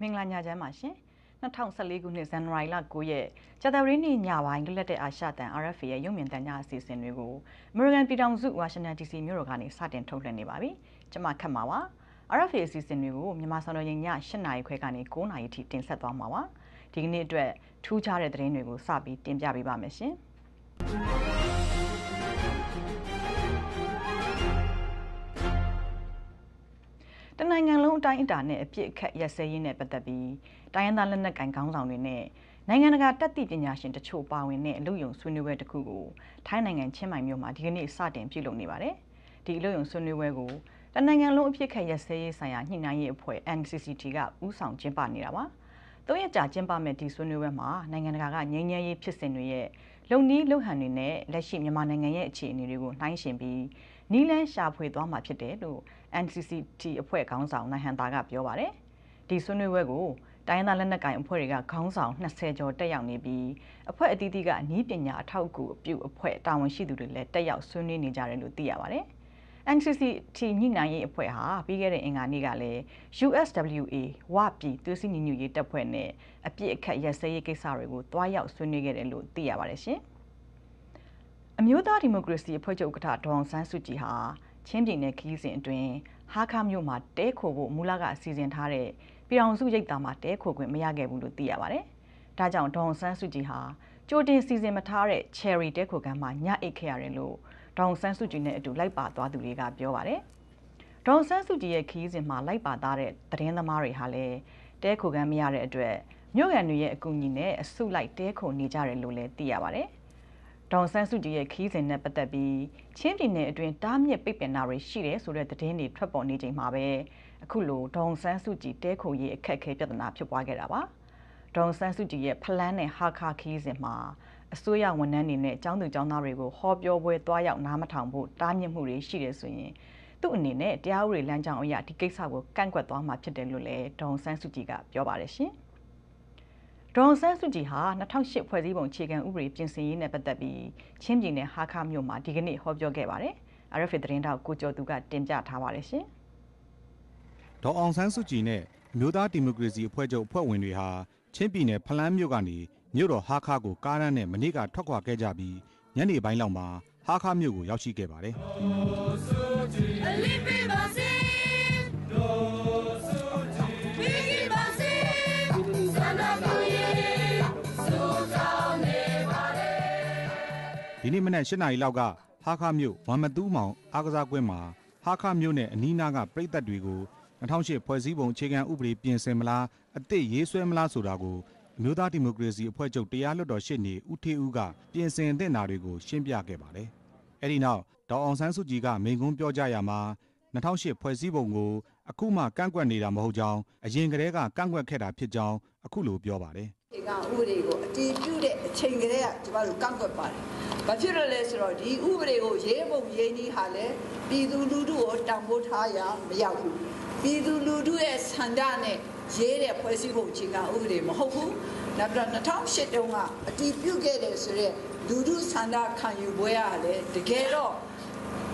မင်္ဂလာညချမ်းပါရှင်2014ခုနှစ်ဇန်နဝါရီလ9ရက်ကြာသပတေးနေ့ညပိုင်းလွတ်လပ်တဲ့အာရှတန် RFA ရဲ့ရုပ်မြင်သံကြားအစီအစဉ်တွေကို American ပြည်ထောင်စုဝါရှင်တန် DC မြို့တော်ကနေစတင်ထုတ်လွှင့်နေပါပြီကျွန်မခတ်မှာပါ RFA အစီအစဉ်တွေကိုမြန်မာစံတော်ချိန်ည8နာရီခွဲကနေ9နာရီထိတင်ဆက်သွားမှာပါဒီကနေ့အတွက်ထူးခြားတဲ့သတင်းတွေကိုစပြီးတင်ပြပေးပါမယ်ရှင် နိုင်ငံလုံးအတိုင်းအတာနဲ့အပြစ်အခက်ရက်စဲရေးနဲ့ပတ်သက်ပြီးတိုင်းရင်းသားလက်နက်ကိုင်ခေါင်းဆောင်တွေနဲ့နိုင်ငံတကာတက်သည့်ပညာရှင်တချို့ပါဝင်တဲ့အလို့ယုံဆွေးနွေးပွဲတစ်ခုကိုထိုင်းနိုင်ငံချင်းမိုင်မြို့မှာဒီကနေ့စတင်ပြုလုပ်နေပါတယ်။ဒီအလို့ယုံဆွေးနွေးပွဲကိုတနိုင်ငံလုံးအပြစ်အခက်ရက်စဲရေးဆိုင်ရာညှိနှိုင်းရေးအဖွဲ့ NCCT ကဦးဆောင်ကျင်းပနေတာပါ။သုံးရက်ကြာကျင်းပမဲ့ဒီဆွေးနွေးပွဲမှာနိုင်ငံတကာကငြိမ်းချမ်းရေးဖြစ်စဉ်တွေရဲ့လုံနီးလုံဟန်တွေနဲ့လက်ရှိမြန်မာနိုင်ငံရဲ့အခြေအနေတွေကိုနှိုင်းယှဉ်ပြီး နီးလန်းရှာဖွေသွားမှာဖြစ်တယ်လို့ NCCT အဖွဲ့ခေါင်းဆောင်နိုင်ဟန်တာကပြောပါတယ်။ဒီဆွေးနွေးပွဲကိုတိုင်းသားလက်နက်ကိုင်အဖွဲ့တွေကခေါင်းဆောင်20ကျော်တက်ရောက်နေပြီးအဖွဲ့အသီးသီးကအနည်းပညာအထောက်အကူအပြုအဖွဲ့တာဝန်ရှိသူတွေလည်းတက်ရောက်ဆွေးနွေးနေကြတယ်လို့သိရပါတယ်။ NCCT ညှိနှိုင်းရေးအဖွဲ့ဟာပြီးခဲ့တဲ့အင်္ဂါနေ့ကလည်း USWA ဝပြည်သွေးစည်းညီညွတ်ရေးတပ်ဖွဲ့နဲ့အပြစ်အခတ်ရက်စဲရေးကိစ္စတွေကိုတွားရောက်ဆွေးနွေးခဲ့တယ်လို့သိရပါတယ်ရှင်။ အမျိုးသားဒီမိုကရေစီအဖွဲ့ချုပ်ဥက္ကဋ္ဌဒေါအောင်ဆန်းစုကြည်ဟာချင်းပြည်နယ်ခရီးစဉ်အတွင်းဟာခမြို့မှာတဲခိုဖို့မူလကအစီအစဉ်ထားတဲ့ပြည်အောင်စုရိပ်သာမှာတဲခိုခွင့်မရခဲ့ဘူးလို့သိရပါတယ်။ဒါကြောင့်ဒေါန်ဆန်းစုကြည်ဟာကြိုတင်စီစဉ်မထားတဲ့ cherry တဲခိုခန်းမှာညအိတ်ခဲ့ရတယ်လို့ဒေါန်ဆန်းစုကြည်နဲ့အတူလိုက်ပါသွားသူတွေကပြောပါတယ်။ဒေါန်ဆန်းစုကြည်ရဲ့ခီးစဉ်မှာလိုက်ပါသားတဲ့သတင်းသမားတွေဟာလည်းတဲခိုခန်းမရတဲ့အတွက်မြို့ကန်တွေရဲ့အကူအညီနဲ့အစုလိုက်တဲခိုနေကြတယ်လို့လည်းသိရပါတယ်။ ဒေါန်ဆန်းစုကြည်ရဲ့ခီးစဉ်နဲ့ပတ်သက်ပြီးချင်းပြည်နယ်အတွင်းတားမြစ်ပိတ်ပင်တာတွေရှိတယ်ဆိုတဲ့သတင်းတွေထွက်ပေါ်နေချိန်မှာပဲအခုလိုဒေါန်ဆန်းစုကြည်တဲခိုရေးအခက်အခဲပြဿနာဖြစ်ပွားခဲ့တာပါဒေါန်ဆန်းစုကြည်ရဲ့ဖလန်းနဲ့ဟာခါခီးစဉ်မှာအစိုးရဝန်ထမ်းတွေနဲ့ចောင်းသူចောင်းသားတွေကိုဟောပြောပွဲတွားရောက်နားမထောင်ဖို့တားမြစ်မှုတွေရှိတယ်ဆိုရင်သူ့အနေနဲ့တရားဥပဒေလမ်းကြောင်းအရဒီကိစ္စကိုကန့်ကွက်သွားမှာဖြစ်တယ်လို့လည်းဒေါန်ဆန်းစုကြည်ကပြောပါတယ်ရှင် ဒေါန်ဆန်းစုကြည်ဟာ2008ဖွဲ့စည်းပုံအခြေခံဥပဒေပြင်ဆင်ရေးနဲ့ပတ်သက်ပြီးချင်းပြည်နယ်ဟာခါမြို့မှာဒီကနေ့ဟောပြောခဲ့ပါတယ်။ RFA သတင်းတောက်ကိုကျော်သူကတင်ပြထားပါတယ်ရှင်။ဒေါ်အောင်ဆန်းစုကြည်နဲ့မြို့သားဒီမိုကရေစီအဖွဲ့ချုပ်အဖွဲ့ဝင်တွေဟာချင်းပြည်နယ်ဖလန်းမြို့ကနေမြို့တော်ဟာခါကိုကားရမ်းနဲ့မနေ့ကထွက်ခွာခဲ့ကြပြီးညနေပိုင်းလောက်မှာဟာခါမြို့ကိုရောက်ရှိခဲ့ပါတယ် ဒီနေ့မနက်၈နာရီလောက်ကဟာခါမြို့ဝမ်မတူးမောင်အားကစားကွင်းမှာဟာခါမြို့နဲ့အနီးနားကပြည်သက်တွေကို2008ဖွဲ့စည်းပုံအခြေခံဥပဒေပြင်ဆင်မလားအသစ်ရေးဆွဲမလားဆိုတာကိုအမျိုးသားဒီမိုကရေစီအဖွဲ့ချုပ်တရားလွှတ်တော်ရှေ့နေဦးထေဦးကပြင်ဆင်သင့်တာတွေကိုရှင်းပြခဲ့ပါတယ်။အဲဒီနောက်ဒေါအောင်ဆန်းစုကြည်ကမိန့်ခွန်းပြောကြရမှာ2008ဖွဲ့စည်းပုံကိုအခုမှကန့်ကွက်နေတာမဟုတ်ကြောင်းအရင်ကတည်းကကန့်ကွက်ခဲ့တာဖြစ်ကြောင်းအခုလိုပြောပါတယ်။ ဒီကဥပဒေကိုအတည်ပြုတဲ့အချိန်ကလေးကကျမတို့ကန့်ကွက်ပါတယ်။ဘာဖြစ်လို့လဲဆိုတော့ဒီဥပဒေကိုရေးပုံရေးနည်းဟာလည်းပြည်သူလူထုကိုတံပိုးထားရမရောက်ဘူး။ပြည်သူလူထုရဲ့ဆန္ဒနဲ့ရေးတဲ့ဖွဲ့စည်းပုံအခြေခံဥပဒေမဟုတ်ဘူးနောက်ပြီးတော့2008တုန်းကအတည်ပြုခဲ့တယ်ဆိုတော့လူထုဆန္ဒခံယူပွဲရလေတကယ်တော့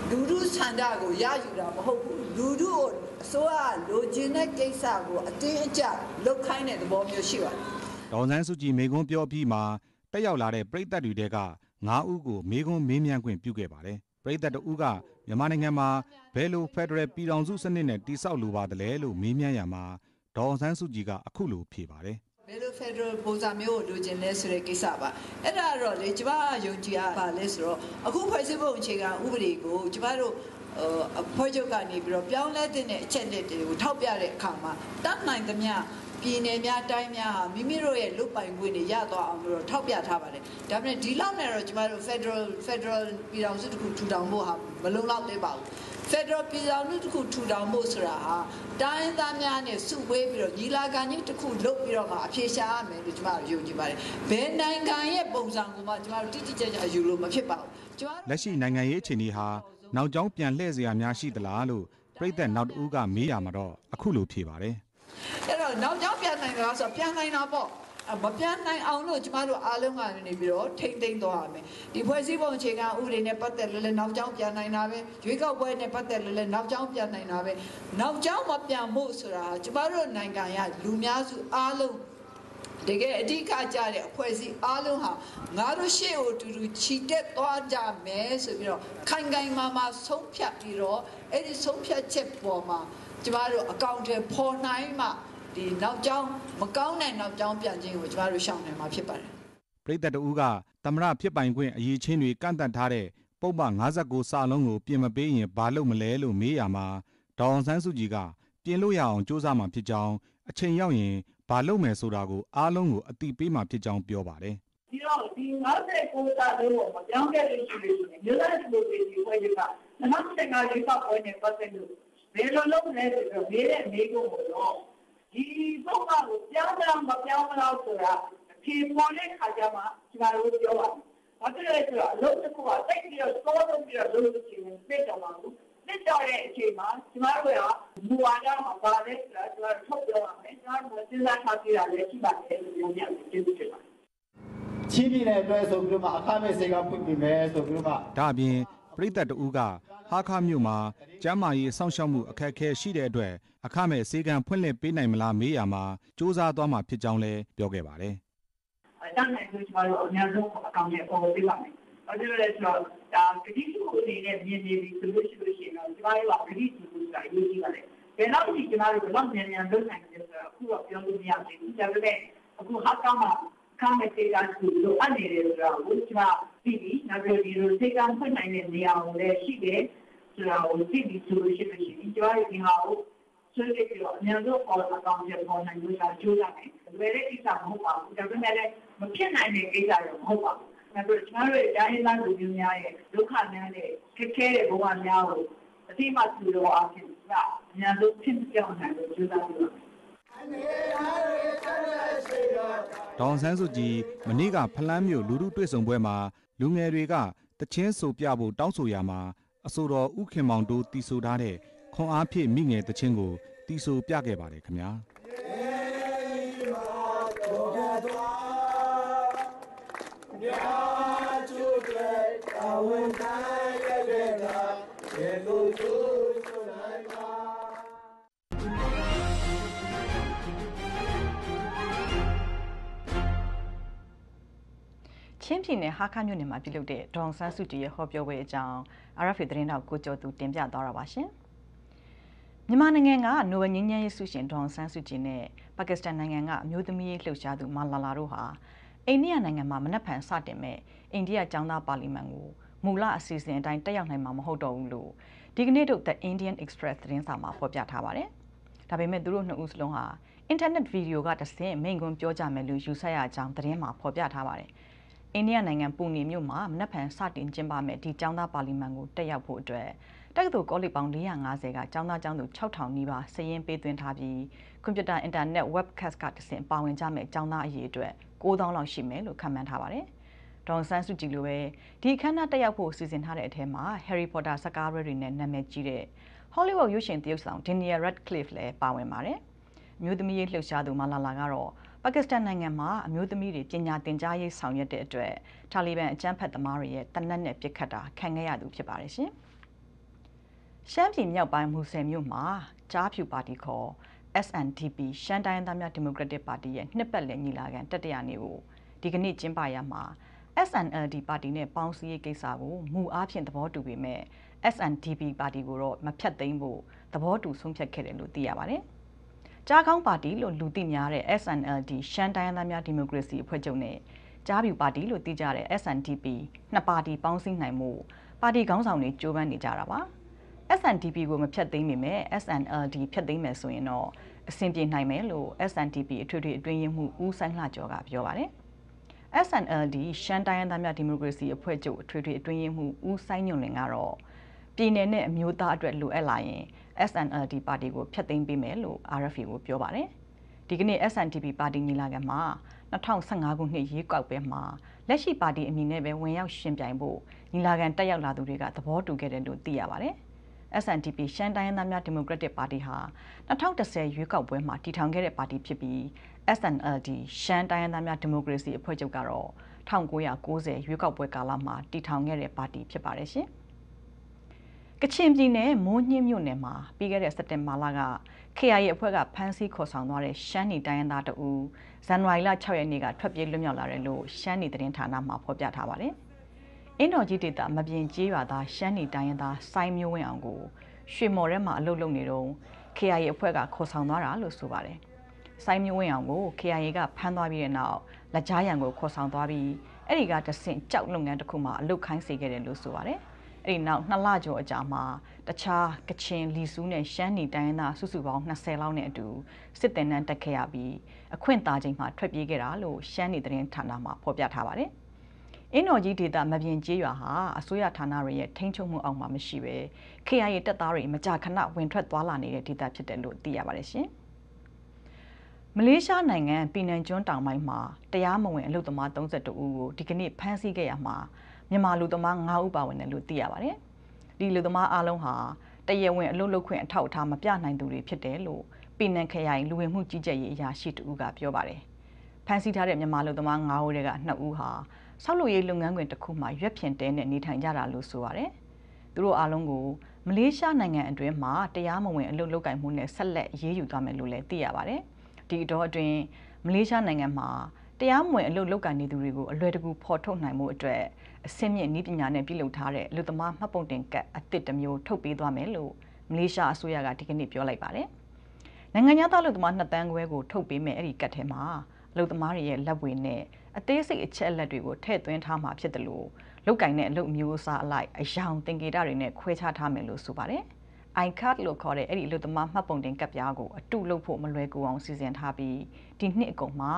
လူထုဆန္ဒကိုရယူတာမဟုတ်ဘူးလူထုကိုအစိုးရလိုချင်တဲ့ကိစ္စကိုအတင်းအကျပ်လုပ်ခိုင်းတဲ့သဘောမျိုးရှိပါတယ် ဒေါန်ဆန်းစုကြည်မေကွန်းပြောပြီးမှတက်ရောက်လာတဲ့ပြည်သက်တွေက9ဦးကိုမေကွန်းမေးမြန်းခွင့်ပြုခဲ့ပါတယ်ပြည်သက်တဦးကမြန်မာနိုင်ငံမှာဘယ်လိုဖက်ဒရယ်ပြည်ထောင်စုစနစ်နဲ့တည်ဆောက်လိုပါသလဲလို့မေးမြန်းရမှာဒေါ်အောင်ဆန်းစုကြည်ကအခုလိုဖြေပါတယ်ဘယ်လို Federal ပုံစံမျိုးကိုလိုချင်လဲဆိုတဲ့ကိစ္စပါအဲ့ဒါတော့လေကျမယုံကြည်ရပါလဲဆိုတော့အခုဖွဲ့စည်းပုံအခြေခံဥပဒေကိုကျမတို့အဖွဲ့ချုပ်ကနေပြီးတော့ပြောင်းလဲတဲ့အချက်လက်တွေကိုထောက်ပြတဲ့အခါမှာတတ်နိုင်သမျှ ပြည်နယ်များတိုင်းများဟာမိမိတို့ရဲ့လုပိုင်ခွင့်တွေရသွားအောင်လို့ထောက်ပြထားပါတယ်။ဒါပေမဲ့ဒီလောက်နဲ့တော့ကျမတို့ Federal Federal ပြည်ထောင်စုတစ်ခုထူထောင်ဖို့ဟာမလုံလောက်သေးပါဘူး။ Federal ပြည်ထောင်စုတစ်ခုထူထောင်ဖို့ဆိုတာဟာတိုင်းသားများနဲ့စုဝေးပြီးတော့ညီလာခံကြီးတစ်ခုလုပ်ပြီးတော့မှအပြေရှားရမယ်လို့ကျမတို့ယုံကြည်ပါတယ်။ဘယ်နိုင်ငံရဲ့ပုံစံကိုမှကျမတို့တိတိကျကျယူလို့မဖြစ်ပါဘူး။ကျမလက်ရှိနိုင်ငံရေးအခြေအနေဟာနောက်ကျောင်းပြန်လှည့်စရာများရှိသလားလို့ပြည်သက်နောက်တဦးကမေးရမှာတော့အခုလိုဖြေပါတယ်အဲ့ တော့နောက်ကျောင်းပြန်နိုင်တာဆိုပြန်နိုင်တာပေါ့မပြန်နိုင်အောင်လို့ကျမတို့အားလုံးကနေပြီးတော့ထိမ့်သိမ်းသွားရမယ်ဒီဖွဲ့စည်းပုံအခြေခံဥပဒေနဲ့ပတ်သက်လို့လည်းနောက်ကျောင်းပြန်နိုင်တာပဲရွေးကောက်ပွဲနဲ့ပတ်သက်လို့လည်းနောက်ကျောင်းပြန်နိုင်တာပဲနောက်ကျောင်းမပြန်ဖို့ဆိုတာကျမတို့နိုင်ငံရလူများစုအားလုံးတကယ်အဓိကကြတဲ့အဖွဲ့အစည်းအားလုံးဟာငါတို့ရှေ့ကိုတူတူခြိတက်သွားကြမယ်ဆိုပြီးတော့ခိုင်ခိုင်မာမာဆုံးဖြတ်ပြီးတော့အဲ့ဒီဆုံးဖြတ်ချက်ပေါ်မှာကျမတို့အကောင့်တွေပေါ်နိုင်မှ ဒီနောက်ကျောင်းမကောင်းတဲ့နောက်ကျောင်းပြန်ခြင်းကိုကျမတို့ရှောင်နိုင်မှာဖြစ်ပါတယ်ပြည်သက်တဦးကသမရဖြစ်ပိုင်ခွင့်အရေးချင်းတွေကန့်တတ်ထားတဲ့ပုံမှန်59စာလုံးကိုပြင်မပေးရင်ဘာလုပ်မလဲလို့မေးရမှာဒေါအောင်ဆန်းစုကြည်ကပြင်လို့ရအောင်စ조사မှာဖြစ်ကြောင်းအချိန်ရောက်ရင်ဘာလုပ်မယ်ဆိုတာကိုအားလုံးကိုအတိပေးမှာဖြစ်ကြောင်းပြောပါတယ်ဒီတော့ဒီ59စာလုံးကိုမပြောင်းခဲ့လို့ရှိလို့ရှိရင်မြို့သားလူတွေဒီဝေးကနောက်တစ်ခါလေးပေါ့ဝင်နေပတ်သက်လို့ဘယ်လိုလုပ်လဲဆိုတော့မေးတဲ့မေးဖို့တော့ ဒီဘုတ်ကကိုပြောင်းမလားမပြောင်းမလားဆိုတာအဖြေပေါ်တဲ့ခါကျမှကျွန်တော်တို့ပြောပါဘာဖြစ်လဲဆိုတော့အလုပ်တစ်ခုကတိတ်ပြီးတော့စောလို့ပြီးတော့လုပ်လို့ရှိရင်သိကြမှာဘူးသိကြတဲ့အချိန်မှာကျွန်တော်တို့ကဘူဝါဒမှာပါလဲဆိုတာကျွန်တော်ထုတ်ပြောပါမယ်ကျွန်တော်တို့စဉ်းစားထားကြတာလည်းရှိပါတယ်လို့ပြောပြတယ်ကျေးဇူးတင်ပါတယ်ချင်းပြည်နယ်အတွက်ဆိုပြီးတော့မှအခမဲ့စေကဖွင့်ပြီးမယ်ဆိုပြီးတော့မှဒါအပြင်ပြည်သက်တဦးက ဟာခမြို့မှာကျမ်းမာရေးစောင့်ရှောက်မှုအခက်အခဲရှိတဲ့အတွက်အခမဲ့စေကံဖွင့်လှစ်ပေးနိုင်မလားမေးရမှာစ조사သွားမှာဖြစ်ကြောင်းလည်းပြောခဲ့ပါတယ်အတန်းနိုင်လို့ကျွန်တော်တို့အများဆုံးအကောင့်နဲ့ပေါ်ပေးပါမယ်။အဲဒီလိုလဲဆိုတော့ဒါဂတိစုအနေနဲ့မြင်နေပြီဆိုလို့ရှိလို့ရှိရင်တော့ကျွန်တော်တို့ကဂတိစုဆိုတာအရေးကြီးပါတယ်။ဘယ်တော့ဒီကျွန်တော်တို့ဘယ်တော့မြန်မြန်လုပ်နိုင်တယ်ဆိုတော့အခုတော့ပြောလို့မရသေးဘူး။ဒါပေမဲ့အခုဟာကမှာ ကမ်းမဲ့စေကစုလို့အနေနဲ့ဆိုတော့ကျွန်တော်ပြီးပြီ။နောက်ပြီးဒီလိုစေကဖွင့်နိုင်တဲ့နေရာကိုလည်းရှိတယ်ဆိုတော့ဒီဒီဆိုလို့ရှိလို့ရှိရင်ကျွန်တော်ဒီဟာကိုဆွေးနွေးပြီးတော့အများဆုံးပေါ်အကောင့်တွေပေါ်နိုင်လို့ကြိုးစားမယ်။လွယ်တဲ့ကိစ္စမဟုတ်ပါဘူး။ဒါပေမဲ့လည်းမဖြစ်နိုင်တဲ့ကိစ္စတော့မဟုတ်ပါဘူး။ဒါပေမဲ့ကျွန်တော်တို့ရဲ့တိုင်းရင်းသားလူမျိုးများရဲ့ဒုက္ခများတဲ့ခက်ခဲတဲ့ဘဝများကိုအတိမသူတော်အဖြစ်ကအများဆုံးဖြစ်ပြောင်းနိုင်လို့ကြိုးစားပြီးတော့ ဒေါအောင်ဆန်းစုကြည်မနေ့ကဖလန်းမြို့လူထုတွေ့ဆုံပွဲမှာ လူငယ်တွေကတချင်းဆိုပြဖို့တောင်းဆိုရမှာအဆိုတော်ဥခင်မောင်တို့တီဆိုထားတဲ့ခွန်အားဖြည့်မိငယ်တချင်းကိုတီဆိုပြခဲ့ပါတယ်ခင်ဗျာ ပြည်နယ်ဟာခမြို့နယ်မှာပြုလုပ်တဲ့ဒေါအောင်ဆန်းစုကြည်ရဲ့ဟောပြောပွဲအကြောင်း RFA သတင်းတောက်ကိုကျော်သူတင်ပြသွားတာပါရှင်။မြန်မာနိုင်ငံကနိုဘယ်ငြိမ်းချမ်းရေးဆုရှင်ဒေါအောင်ဆန်းစုကြည်နဲ့ပါကစ္စတန်နိုင်ငံကအမျိုးသမီးရေးလှုပ်ရှားသူမာလာလာတို့ဟာအိန္ဒိယနိုင်ငံမှာမနက်ဖြန်စတင်မဲ့အိန္ဒိယကျောင်းသားပါလီမန်ကိုမူလအစီအစဉ်အတိုင်းတက်ရောက်နိုင်မှာမဟုတ်တော့ဘူးလို့ဒီကနေ့တို့ The Indian Express သတင်းစာမှာဖော်ပြထားပါတယ်။ဒါပေမဲ့သူတို့နှစ်ဦးစလုံးဟာအင်တာနက်ဗီဒီယိုကတဆင့်မိန့်ခွန်းပြောကြမယ်လို့ယူဆရကြောင်းသတင်းမှာဖော်ပြထားပါတယ်။ အိန္ဒိယနိုင်ငံပူနေမြို့မှာမနက်ဖြန်စတင်ကျင်းပမဲ့ဒီကျောင်းသားပါလီမန်ကိုတက်ရောက်ဖို့အတွက်တက္ကသိုလ်ကောလိပ်ပေါင်း450ကကျောင်းသားကျောင်းသူ6000နီးပါးစာရင်းပေးသွင်းထားပြီးကွန်ပျူတာအင်တာနက် webcast ကတဆင့်ပါဝင်ကြမဲ့ကျောင်းသားအရေအတွက်9000လောက်ရှိမယ်လို့ခန့်မှန်းထားပါတယ်။ဒေါန်ဆန်းစုကြည်လိုပဲဒီအခမ်းအနားတက်ရောက်ဖို့စီစဉ်ထားတဲ့အထက်မှာ Harry Potter ဇာတ်ကားတွေနဲ့နာမည်ကြီးတဲ့ Hollywood ရုပ်ရှင်သရုပ်ဆောင် Daniel Radcliffe လည်းပါဝင်ပါတယ်။မျိုးသမီးရေးလှုပ်ရှားသူမာလာလာကတော့ ပါကစ္စတန်နိုင်ငံမှာအမျိုးသမီးတွေပညာသင်ကြားရေးဆောင်ရွက်တဲ့အတွက်တာလီဘန်အကြမ်းဖက်သမားတွေရဲ့တနက်နဲ့ပစ်ခတ်တာခံခဲ့ရသူဖြစ်ပါတယ်ရှင်။ရှမ်းပြည်မြောက်ပိုင်းမူဆယ်မြို့မှာကြားဖြူပါတီခေါ် SNDP ရှမ်းတိုင်းသားများဒီမိုကရက်တစ်ပါတီရဲ့နှစ်ပတ်လည်ညီလာခံတတိယနေ့ကိုဒီကနေ့ကျင်းပရမှာ SNLD ပါတီနဲ့ပေါင်းစည်းရေးကိစ္စကိုမူအားဖြင့်သဘောတူပေမဲ့ SNDP ပါတီကိုတော့မဖြတ်သိမ်းဖို့သဘောတူဆုံးဖြတ်ခဲ့တယ်လို့သိရပါတယ်။ ကြားကောင်းပါတီလို့လူသိများတဲ့ SNLD ရှမ်းတိုင်းသားများဒီမိုကရေစီအဖွဲ့ချုပ်နဲ့ကြားပြူပါတီလို့သိကြတဲ့ SNDP နှစ်ပါတီပေါင်းစည်းနိုင်မှုပါတီခေါင်းဆောင်တွေကြိုးပမ်းနေကြတာပါ။ SNDP ကိုမဖြတ်သိမ်းမိမဲ့ SNLD ဖြတ်သိမ်းမယ်ဆိုရင်တော့အဆင်ပြေနိုင်မယ်လို့ SNDP အထွေထွေအတွင်းရေးမှူးဦးဆိုင်လှကျော်ကပြောပါတယ်။ SNLD ရှမ်းတိုင်းရင်းသားများဒီမိုကရေစီအဖွဲ့ချုပ်အထွေထွေအတွင်းရေးမှူးဦးဆိုင်ညွန့်လင်ကတော့ပြည်내နဲ့အမျိုးသားအတွက်လိုအပ်လာရင် SNLD ပါတီကိုဖျက်သိမ်းပေးမယ်လို့ RFA ကိုပြောပါတယ်။ဒီကနေ့ SNDP ပါတီညီလာခံမှာ2015ခုနှစ်ရွေးကောက်ပွဲမှာလက်ရှိပါတီအမည်နဲ့ပဲဝင်ရောက်ရှင်ပြိုင်ဖို့ညီလာခံတက်ရောက်လာသူတွေကသဘောတူခဲ့တယ်လို့သိရပါတယ်။ SNDP ရှမ်းတိုင်းရင်းသားများဒီမိုကရက်တစ်ပါတီဟာ2010ရွေးကောက်ပွဲမှာတည်ထောင်ခဲ့တဲ့ပါတီဖြစ်ပြီး SNLD ရှမ်းတိုင်းရင်းသားများဒီမိုကရေစီအဖွဲ့ချုပ်ကတော့1990ရွေးကောက်ပွဲကာလမှာတည်ထောင်ခဲ့တဲ့ပါတီဖြစ်ပါတယ်ရှင်။ ကချင်ပြည်နယ်မိုးညှင်းမြို့နယ်မှာပြီးခဲ့တဲ့စက်တင်ဘာလက KIA အဖွဲ့ကဖမ်းဆီးခေါ်ဆောင်သွားတဲ့ရှမ်းနီတိုင်းရင်းသားတဦးဇန်နဝါရီလ6ရက်နေ့ကထွက်ပြေးလွတ်မြောက်လာတယ်လို့ရှမ်းနီသတင်းဌာနမှဖော်ပြထားပါတယ်။အင်းတော်ကြီးဒေတာမပြင်းကြီးရွာသားရှမ်းနီတိုင်းရင်းသားစိုင်းမျိုးဝင်းအောင်ကိုရွှေမော်ထဲမှာအလုပ်လုပ်နေတော့ KIA အဖွဲ့ကခေါ်ဆောင်သွားတာလို့ဆိုပါတယ်။စိုင်းမျိုးဝင်းအောင်ကို KIA ကဖမ်းသွားပြီးတဲ့နောက်လက်ကြားရံကိုခေါ်ဆောင်သွားပြီးအဲ့ဒီကတဆင့်ကြောက်လုပ်ငန်းတစ်ခုမှအလုပ်ခိုင်းစေခဲ့တယ်လို့ဆိုပါတယ်။ အဲ့ဒီနောက်နှစ်လကျော်အကြာမှာတခြားကချင်လီဆူးနဲ့ရှမ်းနီတိုင်းသားစုစုပေါင်း20လောက်နဲ့အတူစစ်တင်နန်းတက်ခဲ့ရပြီးအခွင့်အာဏာချိန်မှာထွက်ပြေးခဲ့တာလို့ရှမ်းနီသတင်းဌာနမှဖော်ပြထားပါတယ်။အင်းတော်ကြီးဒေတာမပြင်းကျေးရွာဟာအစိုးရဌာနတွေရဲ့ထိန်းချုပ်မှုအောက်မှာမရှိပဲ KIA တပ်သားတွေမကြာခဏဝင်ထွက်သွားလာနေတဲ့ဒေတာဖြစ်တယ်လို့သိရပါတယ်ရှင်။မလေးရှားနိုင်ငံပီနန်ကျွန်းတောင်ပိုင်းမှာတရားမဝင်အလုပ်သမား32ဦးကိုဒီကနေ့ဖမ်းဆီးခဲ့ရမှာ မြန်မာလူသမား9ဦးပါဝင်တယ်လို့သိရပါတယ်။ဒီလူသမားအလုံးဟာတရဝင်အလုပ်လုပ်ခွင့်အထောက်အထားမပြနိုင်သူတွေဖြစ်တယ်လို့ပီနန်ခရိုင်လူဝင်မှုကြီးကြပ်ရေးအရာရှိတဦးကပြောပါတယ်။ဖမ်းဆီးထားတဲ့မြန်မာလူသမား9ဦးတွေက2ဦးဟာဆောက်လုပ်ရေးလုပ်ငန်းခွင်တစ်ခုမှာရွက်ဖြင်တဲနဲ့နေထိုင်ကြတာလို့ဆိုပါတယ်။သူတို့အားလုံးကိုမလေးရှားနိုင်ငံအတွင်းမှာတရားမဝင်အလုပ်လုပ်ကိုင်မှုနဲ့ဆက်လက်ရေးယူသွားမယ်လို့လည်းသိရပါတယ်။ဒီတော့အတွင်းမလေးရှားနိုင်ငံမှာ တရားမဝင်အလုပ်လုပ်ကိုင်နေသူတွေကိုအလွယ်တကူဖော်ထုတ်နိုင်မှုအတွက်အစင်းမြင့်နည်းပညာနဲ့ပြုလုပ်ထားတဲ့အလုပ်သမားမှတ်ပုံတင်ကတ်အသစ်တစ်မျိုးထုတ်ပေးသွားမယ်လို့မလေးရှားအစိုးရကဒီကနေ့ပြောလိုက်ပါတယ်။နိုင်ငံသားအလုပ်သမား2တန်းခွဲကိုထုတ်ပေးမယ်အဲ့ဒီကတ်ထဲမှာအလုပ်သမားတွေရဲ့လက်ဝေနဲ့အသေးစိတ်အချက်အလက်တွေကိုထည့်သွင်းထားမှာဖြစ်တယ်လို့လောက်ကင်တဲ့အလုပ်မျိုးအစားအလိုက်အယောင်တင်ကေတာတွေနဲ့ခွဲခြားထားမယ်လို့ဆိုပါတယ်။ iCard လို့ခေါ်တဲ့အဲ့ဒီအလုပ်သမားမှတ်ပုံတင်ကတ်ပြားကိုအတုလုပ်ဖို့မလွယ်ကူအောင်စီစဉ်ထားပြီးဒီနှစ်အကုန်မှာ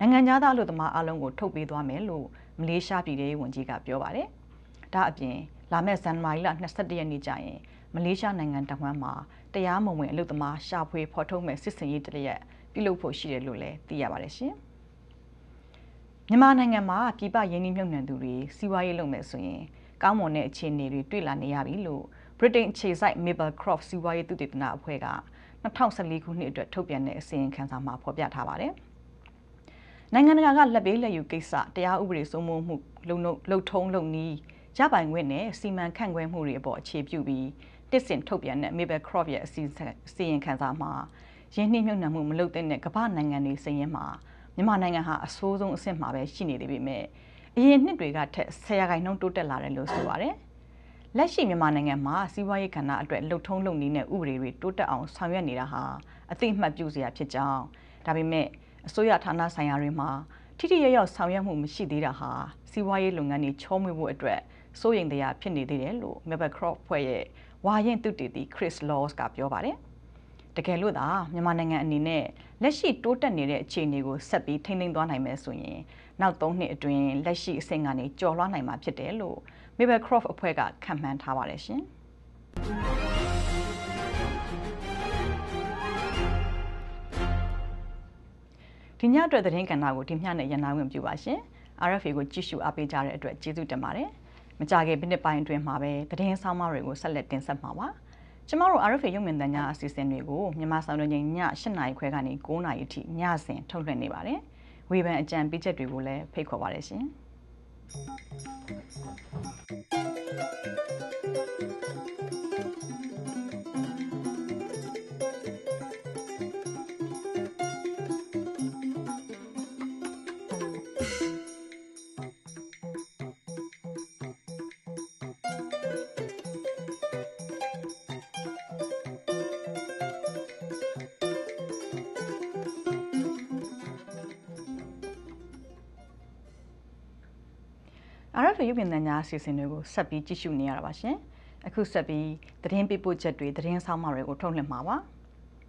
နိုင်ငံသားအလုပ်သမားအလုံးကိုထုတ်ပေးသွားမယ်လို့မလေးရှားပြည်ထောင်ဝန်ကြီးကပြောပါတယ်။ဒါအပြင်လာမယ့်ဇန်နဝါရီလ22ရက်နေ့ကျရင်မလေးရှားနိုင်ငံတဝန်းမှာတရားမဝင်အလုပ်သမားရှာဖွေဖော်ထုတ်မဲ့စစ်စင်ရေးတရက်ပြုလုပ်ဖို့ရှိတယ်လို့လည်းသိရပါတယ်ရှင်။မြန်မာနိုင်ငံမှာပြည်ပရင်းနှီးမြှုပ်နှံသူတွေစီးပွားရေးလုပ်မယ်ဆိုရင်ကောင်းမွန်တဲ့အခြေအနေတွေတွေ့လာနေရပြီလို့ဗြိတိန်အခြေစိုက် Maplecroft စီးပွားရေးသုတေသနအဖွဲ့က2014ခုနှစ်အတွက်ထုတ်ပြန်တဲ့အစီရင်ခံစာမှာဖော်ပြထားပါတယ်။ နိုင်ငံတကာကလက်ပေးလက်ယူကိစ္စတရားဥပဒေစိုးမိုးမှုလုံလုံထုံးလုံနည်းရပိုင်ခွင့်နဲ့စီမံခန့်ခွဲမှုတွေအပေါ်အခြေပြုပြီးတစ်စင်ထုတ်ပြန်တဲ့ Maplecroft ရဲ့အစီရင်ခံစာမှာရင်းနှီးမြှုပ်နှံမှုမလုပ်တဲ့ကမ္ဘာနိုင်ငံတွေစည်ရင်မှာမြန်မာနိုင်ငံဟာအဆိုးဆုံးအဆင့်မှာပဲရှိနေသေးပေမဲ့အရင်နှစ်တွေကထက်ဆရာခိုင်နှုန်းတိုးတက်လာတယ်လို့ဆိုပါတယ်။လက်ရှိမြန်မာနိုင်ငံမှာစီးပွားရေးကဏ္ဍအတွက်လှုပ်ထုံးလုပ်နည်းနဲ့ဥပဒေတွေတိုးတက်အောင်ဆောင်ရွက်နေတာဟာအသိမှတ်ပြုစရာဖြစ်ကြောင်းဒါပေမဲ့ အစိုးရဌာနဆိုင်ရာတွေမှာထိထိရောက်ရောက်ဆောင်ရွက်မှုမရှိသေးတာဟာစီးပွားရေးလုပ်ငန်းတွေချောမွေ့ဖို့အတွက်စိုးရိမ်တရားဖြစ်နေသေးတယ်လို့ Maplecroft ဖွဲ့ရဲ့ဝါရင်တုတီတီ Chris Laws ကပြောပါတယ်တကယ်လို့သာမြန်မာနိုင်ငံအနေနဲ့လက်ရှိတိုးတက်နေတဲ့အခြေအနေကိုဆက်ပြီးထိန်းသိမ်းသွားနိုင်မယ်ဆိုရင်နောက်၃နှစ်အတွင်းလက်ရှိအဆင့်ကနေကျော်လွှားနိုင်မှာဖြစ်တယ်လို့ Maplecroft အဖွဲ့ကခန့်မှန်းထားပါတယ်ရှင်။ ဒီညအတွက်သတင်းကဏ္ဍကိုဒီမျှနဲ့ရန်နာဝင်ပြုပါရှင်။ RFA ကိုကြည့်ရှုအားပေးကြတဲ့အတွက်ကျေးဇူးတင်ပါတယ်။မကြခင်မိနစ်ပိုင်းအတွင်းမှာပဲသတင်းဆောင်မတွေကိုဆက်လက်တင်ဆက်မှာပါ။ကျမတို့ RFA ရုပ်မြင်သံကြားအစီအစဉ်တွေကိုမြန်မာစံတော်ချိန်ည8:00နာရီခွဲကနေ9:00နာရီအထိညစဉ်ထုတ်လွှင့်နေပါတယ်။ဝေဖန်အကြံပေးချက်တွေကိုလည်းဖိတ်ခေါ်ပါရရှင်။ ရုပ်မြင်သံကြားအစီအစဉ်တွေကိုဆက်ပြီးကြည့်ရှုနေရတာပါရှင်။အခုဆက်ပြီးသတင်းပေးပို့ချက်တွေသတင်းဆောင်မတွေကိုထုတ်လွှင့်မှာပါ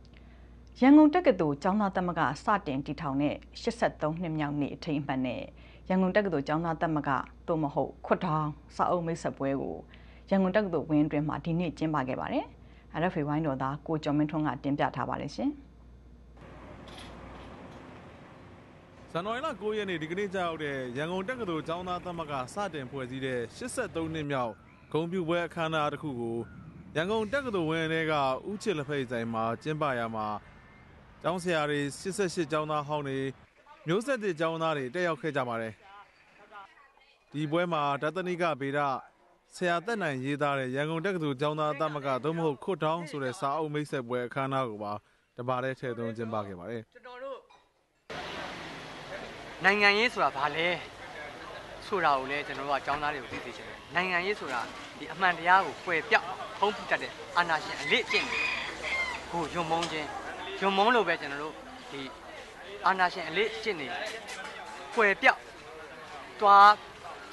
။ရန်ကုန်တက္ကသိုလ်ကျောင်းသားသမဂ္ဂစတင်တည်ထောင်တဲ့83နှစ်မြောက်နေ့အထိမ်းအမှတ်နဲ့ရန်ကုန်တက္ကသိုလ်ကျောင်းသားသမဂ္ဂသို့မဟုတ်ခွတ်ထောင်စာအုပ်မိတ်ဆက်ပွဲကိုရန်ကုန်တက္ကသိုလ်ဝင်းတွင်မှာဒီနေ့ကျင်းပခဲ့ပါတယ်။ RFA ဝိုင်းတော်သားကိုကျော်မင်းထွန်းကတင်ပြထားပါတယ်ရှင်။ ဇန်နဝါရီလ9ရက်နေ့ဒီကနေ့ကြောက်တဲ့ရန်ကုန်တက္ကသိုလ်ကျောင်းသားသမဂ္ဂစတင်ဖွဲ့စည်းတဲ့83နှစ်မြောက်ဂုံပြူပွဲအခမ်းအနားတစ်ခုကိုရန်ကုန်တက္ကသိုလ်ဝင်းထဲကဥချစ်လက်ဖိတ်ဆိုင်မှာကျင်းပရမှာကျောင်းဆရာတွေ88ကျောင်းသားဟောင်းတွေမျိုးဆက်တဲ့ကျောင်းသားတွေတက်ရောက်ခဲ့ကြပါတယ်ဒီပွဲမှာဒသနိကဗေဒဆရာတက်နိုင်ရေးသားတဲ့ရန်ကုန်တက္ကသိုလ်ကျောင်းသားသမဂ္ဂသို့မဟုတ်ခွတ်တောင်းဆိုတဲ့စာအုပ်မိတ်ဆက်ပွဲအခမ်းအနားကိုပါတပါးတဲ့ထည့်သွင်းကျင်းပခဲ့ပါတယ်ကျွန်တော်တို့ နိုင်ငံရေးဆိုတာဘာလဲဆိုတာကိုလည်းကျွန်တော်တို့ကចောင်းသားတွေကိုသိသိချင်တယ်နိုင်ငံရေးဆိုတာဒီအမှန်တရားကိုပွယ်ပြောက်ဖုံးပြတတ်တဲ့အာဏာရှင်အလေးအကျင့်ကိုယုံမုန်းခြင်းယုံမုန်းလို့ပဲကျွန်တော်တို့ဒီအာဏာရှင်အလေးအကျင့်တွေပွယ်ပြောက်သွား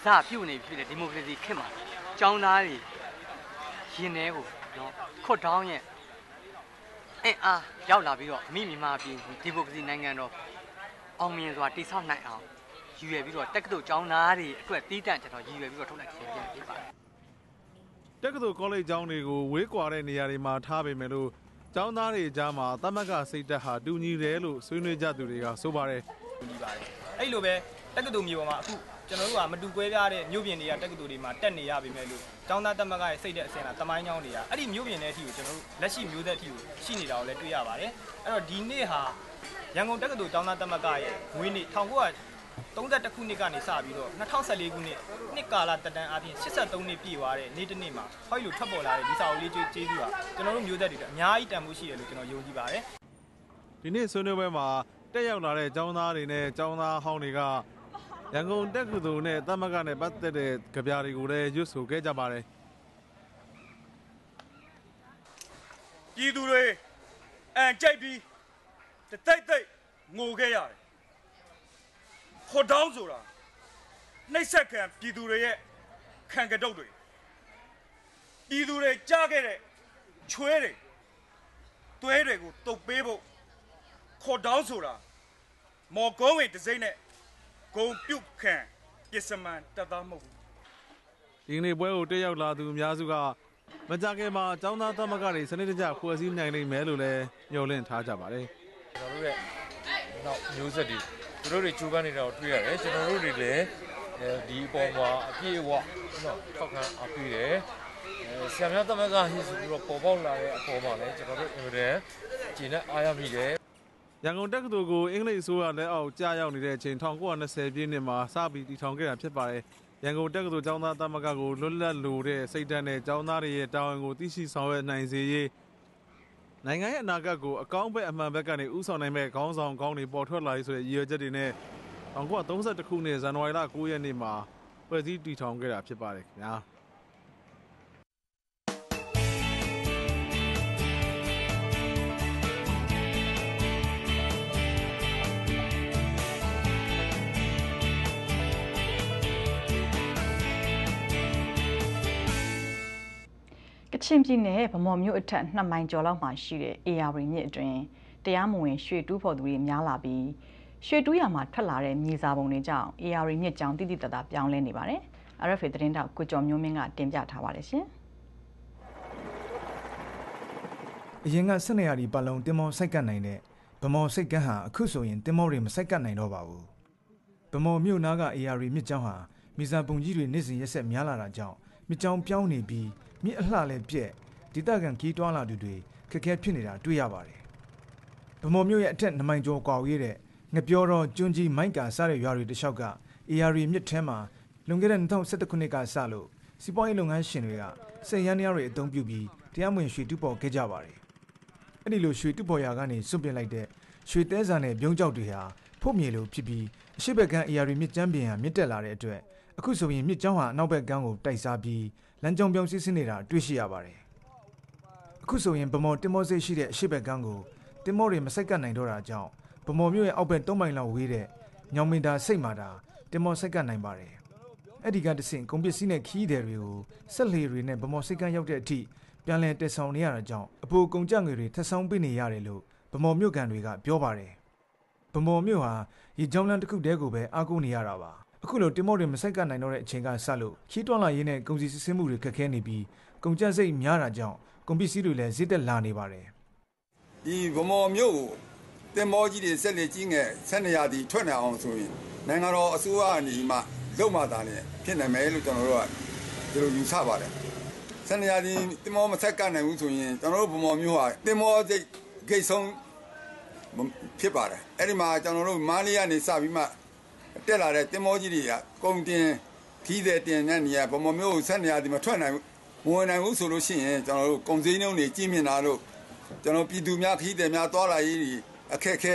စပြုတ်နေဖြစ်တဲ့ဒီမိုကရေစီခေတ်မှာចောင်းသားတွေရင်ထဲကိုနော်ခွတ်တောင်းရဲ့အင်းအားရောက်လာပြီးတော့အမိမြန်မာပြည်ဒီမိုကရေစီနိုင်ငံတော် အောင်မြင်စွာတည်ဆောက်နိုင်အောင်ရည်ရွယ်ပြီးတော့တက္ကသိုလ်ကျောင်းသားတွေအတွက်တီးတန့်ကျွန်တော်ရည်ရွယ်ပြီးတော့ထုတ်လိုက်ခြင်းဖြစ်ပါတယ်တက္ကသိုလ်ကောလိပ်ကျောင်းတွေကိုဝေးကွာတဲ့နေရာတွေမှာထားပေမဲ့လို့ကျောင်းသားတွေကြားမှာသမက်ကစိတ်တက်ဟာတူညီတယ်လို့ဆွေးနွေးကြသူတွေကဆိုပါတယ်ညီပါတယ်အဲ့လိုပဲတက္ကသိုလ်မျိုးပေါ်မှာအခုကျွန်တော်တို့ကမတူကွဲပြားတဲ့မြို့ပြင်တွေကတက္ကသိုလ်တွေမှာတက်နေရပေမဲ့လို့ကျောင်းသားတက်မကရဲ့စိတ်တဲ့အစင်လားတမိုင်းကျောင်းတွေကအဲ့ဒီမြို့ပြင်တဲ့အထိကိုကျွန်တော်တို့လက်ရှိမျိုးသက်အထိကိုရှိနေတာကိုလည်းတွေ့ရပါတယ်အဲ့တော့ဒီနေ့ဟာ ရန်ကုန်တက္ကသိုလ်ကျောင်းသားတက်မကရဲ့ဝင်းနေ့1932ခုနှစ်ကနေစပြီးတော့2014ခုနှစ်နှစ်ကာလတက်တန်းအပြင်83နှစ်ပြည့်သွားတဲ့နေ့တစ်နေ့မှာဟောဒီလိုထပ်ပေါ်လာတဲ့ဒီစာအုပ်လေးကျေးကျေးဇူးဟာကျွန်တော်တို့မျိုးသက်တွေအတွက်အများကြီးတန်ဖိုးရှိတယ်လို့ကျွန်တော်ယုံကြည်ပါတယ်ဒီနေ့ဆွေးနွေးပွဲမှာတက်ရောက်လာတဲ့ကျောင်းသားတွေနဲ့ကျောင်းသားဟောင်းတွေကရန်ကုန်တက္ကသိုလ်နဲ့သမက်ကနဲ့ပတ်သက်တဲ့ကြပြတွေကိုလည်းရွတ်ဆိုခဲ့ကြပါတယ်ပြည်သူတွေအန်ကြိုက်ပြီး တသိပ်သိပ်ငိုခဲ့ရတယ်ခေါ်တောင်းဆိုတာနှိပ်စက်ခံပြည်သူတွေရဲ့ခံကတုတ်တွေပြည်သူတွေကြားခဲ့တဲ့ချွဲတွေသွဲတွေကိုတုတ်ပေးဖို့ခေါ်တောင်းဆိုတာမော်ကုန်းဝင်တစ်စိမ့်နဲ့ဂုံပြုတ်ခံပစ္စမန်တသားမဟုတ်ဘူးဒီနေ့ပွဲကိုတက်ရောက်လာသူအများစုကမကြခင်မှာကျောင်းသားသမက်ကတွေစနစ်တကျဖွဲ့စည်းနိုင်နိုင်မယ်လို့လည်းညှော်လင့်ထားကြပါတယ် ကျွန်တော်တို့ရဲ့နောက်မျိုးဆက်တွေသူတို့တွေကြိုးပမ်းနေတာကိုတွေ့ရတယ်ကျွန်တော်တို့တွေလည်းအဲဒီအပေါ်မှာအပြည့်အဝနော်ထောက်ခံအားပေးတယ်အဲဆရာများသမက်ကဟိဆိုပြီးတော့ပေါ်ပေါက်လာတဲ့အပေါ်မှာလည်းကျွန်တော်တို့အင်မတန်ကျင့်နဲ့အားရမိတယ်ရန်ကုန်တက္ကသိုလ်ကိုအင်္ဂလိပ်အစိုးရလက်အောက်ကြာရောက်နေတဲ့အချိန်1920ပြည့်နှစ်မှာစပြီးတည်ထောင်ခဲ့တာဖြစ်ပါတယ်။ရန်ကုန်တက္ကသိုလ်ကျောင်းသားသမဂ္ဂကိုလွတ်လပ်လိုတဲ့စိတ်ဓာတ်နဲ့ကျောင်းသားတွေရဲ့တာဝန်ကိုသိရှိဆောင်ရွက်နိုင်စေရေး နိုင်ငံရဲ့အနာဂတ်ကိုအကောင်းဘက်အမှန်ဘက်ကနေဥဆောင်နိုင်မဲ့ခေါင်းဆောင်ကောင်းတွေပေါ်ထွက်လာရေးဆိုတဲ့ရည်ရွယ်ချက်တွေနဲ့1932ခုနှစ်ဇန်နဝါရီလ9ရက်နေ့မှာဖွဲ့စည်းတည်ထောင်ခဲ့တာဖြစ်ပါတယ်ခင်ဗျာ။ ကချင်ပြည်နယ်ဗမော်မြို့အထက်2မိုင်ကျော်လောက်မှာရှိတဲ့ AR မြစ်အတွင်းတရားမဝင်ရွှေတူးဖော်သူတွေများလာပြီးရွှေတူးရမှာထွက်လာတဲ့မြေစာပုံတွေကြောင့် AR မြစ်ကြောင်းတိတိတတ်ပြောင်းလဲနေပါတယ်။ RFA သတင်းတောက်ကိုကျော်မျိုးမင်းကတင်ပြထားပါတယ်ရှင်။အရင်က12ရာဒီပတ်လုံးတင်မောစိုက်ကတ်နိုင်တဲ့ဗမော်စိတ်ကန်းဟာအခုဆိုရင်တင်မောတွေမစိုက်ကတ်နိုင်တော့ပါဘူးဗမော်မြို့နားက AR မြစ်ကြောင်းဟာမိစာပုံကြီးတွေနေ့စဉ်ရက်ဆက်များလာတာကြောင့်မြစ်ကြောင်းပြောင်းနေပြီး မြစ်အလှလည်းပြက်ဒေသခံခီးတွားလာသူတွေခက်ခဲဖြစ်နေတာတွေ့ရပါတယ်ဗမော်မြို့ရဲ့အထက်နမိုင်ကျော်ကွာဝေးတဲ့ငပြောတော်ကျွန်းကြီးမိုက်ကာစတဲ့ရွာတွေတလျှောက်က AR မြစ်ထဲမှာလွန်ခဲ့တဲ့2017ခုနှစ်ကစလို့စီးပွားရေးလုပ်ငန်းရှင်တွေကစက်ရန်တရားတွေအသုံးပြုပြီးတရားမဝင်ရွှေတူပေါ်ခဲ့ကြပါတယ်အဲ့ဒီလိုရွှေတူပေါ်ရာကနေစွန့်ပစ်လိုက်တဲ့ရွှေသဲစာနဲ့ပြုံးကြောက်တွေဟာဖို့မြေလိုဖြစ်ပြီးအရှိဘက်ကန်း AR မြစ်ကျမ်းပြင်ဟာမြစ်တက်လာတဲ့အတွက်အခုဆိုရင်မြစ်ကြောင်းဟာအနောက်ဘက်ကန်းကိုတိုက်စားပြီး လမ်းကြောင်းပြောင်းစီးဆင်းနေတာတွေ့ရှိရပါတယ်အခုဆိုရင်ဗမော်တင်မောစိတ်ရှိတဲ့အရှိဘက်ကန်းကိုတင်မောတွေမစိုက်ကပ်နိုင်တော့တာကြောင့်ဗမော်မြို့ရဲ့အောက်ဘက်3မိုင်လောက်ဝေးတဲ့ညောင်မင်တာစိတ်မာတာတင်မောစိုက်ကပ်နိုင်ပါတယ်အဲ့ဒီကတဆင့်ကုန်ပစ္စည်းနဲ့ခီးတယ်တွေကိုဆက်လေတွေနဲ့ဗမော်စိတ်ကန်းရောက်တဲ့အထိပြန်လည်တက်ဆောင်နေရတာကြောင့်အပိုကုန်ကြငွေတွေထပ်ဆောင်ပေးနေရတယ်လို့ဗမော်မြို့ကန်တွေကပြောပါတယ်ဗမော်မြို့ဟာရေကြောင်းလမ်းတစ်ခုတည်းကိုပဲအားကိုးနေရတာပါ အခုလိုတင်မောတွေမစိုက်ကနိုင်တော့တဲ့အချိန်ကစလို့ခီးတွန်းလာရင်းနဲ့ကုန်စည်စစ်ဆေးမှုတွေခက်ခဲနေပြီးကုန်ကျစရိတ်များတာကြောင့်ကုန်ပစ္စည်းတွေလည်းဈေးတက်လာနေပါတယ်ဒီဗမော်မြို့ကိုတင်မောကြီးတွေဆက်လက်ကြီးငယ်ဆက်နေရသည်ထွက်နေအောင်ဆိုရင်နိုင်ငံတော်အစိုးရအနေမှလုံမှသာလည်းဖြစ်နိုင်မယ်လို့ကျွန်တော်တို့ကဒီလိုယူဆပါတယ်ဆက်နေရသည်တင်မောမဆက်ကနိုင်ဘူးဆိုရင်ကျွန်တော်တို့ဗမော်မြို့ဟာတင်မောစိတ်ဂိတ်ဆုံးဖြစ်ပါတယ်အဲ့ဒီမှာကျွန်တော်တို့မားလေးကနေစပြီးမှ တက်လာတဲ့တင်မောကြီးတွေကကုံတင်ခီးတဲ့တင်တဲ့နေရာဗမော်မျိုးကိုဆက်နေရဒီမှာထွက်နိုင်မဝင်နိုင်ဘူးဆိုလို့ရှိရင်ကျွန်တော်တို့ကုံစင်းနှုံးတွေကြီးမြင်လာလို့ကျွန်တော်ပြည်သူများခီးတဲ့များသွားလာရေးအခက်ခဲ